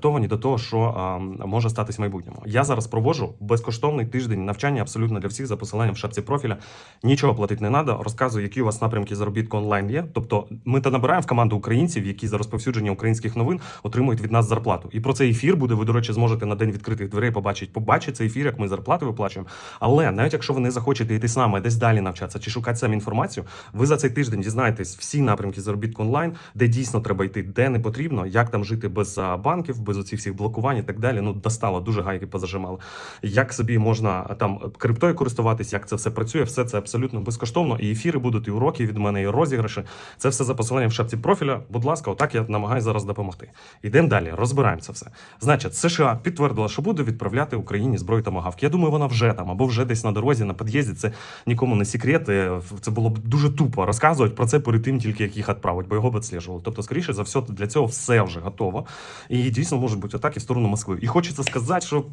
адаптовані до того, що а, може статись в майбутньому. Я зараз проводжу безкоштовний тиждень навчання абсолютно для всіх за посиланням в шапці профіля. Нічого платити не треба. Розказую, які у вас напрямки заробітку онлайн є. Тобто, ми та набираємо в команду українців, які за розповсюдження українських новин отримують від нас зарплату. І про цей ефір буде. Ви, до речі, зможете на день відкритих дверей побачити. Побачити цей ефір, як ми зарплати виплачуємо. Але навіть якщо ви не захочете йти з нами десь далі навчатися чи шукати самі інформацію, ви за цей тиждень дізнаєтесь всі напрямки заробітку онлайн, де дійсно треба йти, де не потрібно, як там жити без банків, без оцих всіх блокувань і так далі. Ну достало дуже гайки позажимали. Як собі можна там криптою користуватись, як це все працює, все це абсолютно безкоштовно. І ефіри будуть, і уроки від мене, і розіграші. Це все за посиланням в шапці профіля. Будь ласка, отак я намагаюся зараз допомогти. Йдемо далі, розбираємо це все. Значить, США підтвердила, що буде відправляти Україні зброю та магавки. Я думаю, вона вже там або вже десь на дорозі, на під'їзді. Це нікому не секрет. Е, Це було б дуже тупо розказувати про це перед тим, тільки як їх відправить, бо його б відслежували. Тобто, скоріше за все, для цього все вже готово. І дійсно можуть бути атаки в сторону Москви. І хочеться сказати, що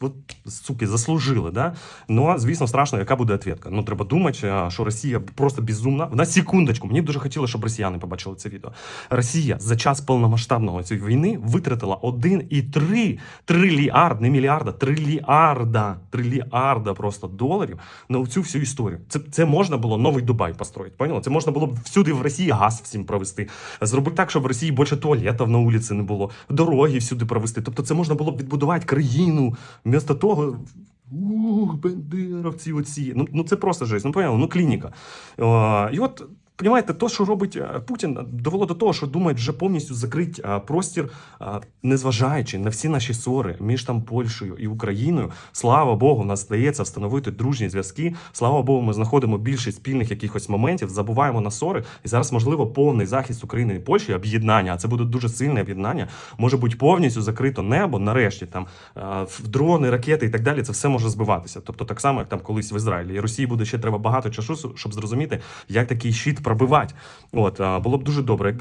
от, суки заслужили, да? Ну, звісно, страшно, яка буде відповідка. Ну, треба думати, що Росія просто безумна. На секундочку, мені б дуже хотілося, щоб росіяни побачили це відео. Росія за час повномасштабного цієї війни витратила 1,3 трильярд, не мільярда, трильярда, трильярда просто доларів на цю всю історію. Це, це можна було новий Дубай построїти. Поняли? Це можна було б всюди в Росії газ всім провести. Зробити так, щоб в Росії більше туалетів на вулиці не було, дороги всюди провести. Тобто, це можна було б відбудувати країну. Вмісто того. Ух, бендеровці оці. Ну, ну це просто жесть. Ну, поняли, ну клініка. О, і от, понімаєте, то, що робить е, Путін, довело до того, що думають вже повністю закрити е, простір, е, незважаючи на всі наші ссори між там Польщею і Україною. Слава Богу, нас здається встановити дружні зв'язки. Слава Богу, ми знаходимо більше спільних якихось моментів, забуваємо на ссори. І зараз, можливо, повний захист України і Польщі, об'єднання, а це буде дуже сильне об'єднання. Може бути повністю закрито небо. Нарешті там в дрони, ракети і так далі. Це все може збиватися. Тобто, так само, як там колись в Ізраїлі. І Росії буде ще треба багато часу, щоб зрозуміти, як такий щит пробивати. От було б дуже добре, якби.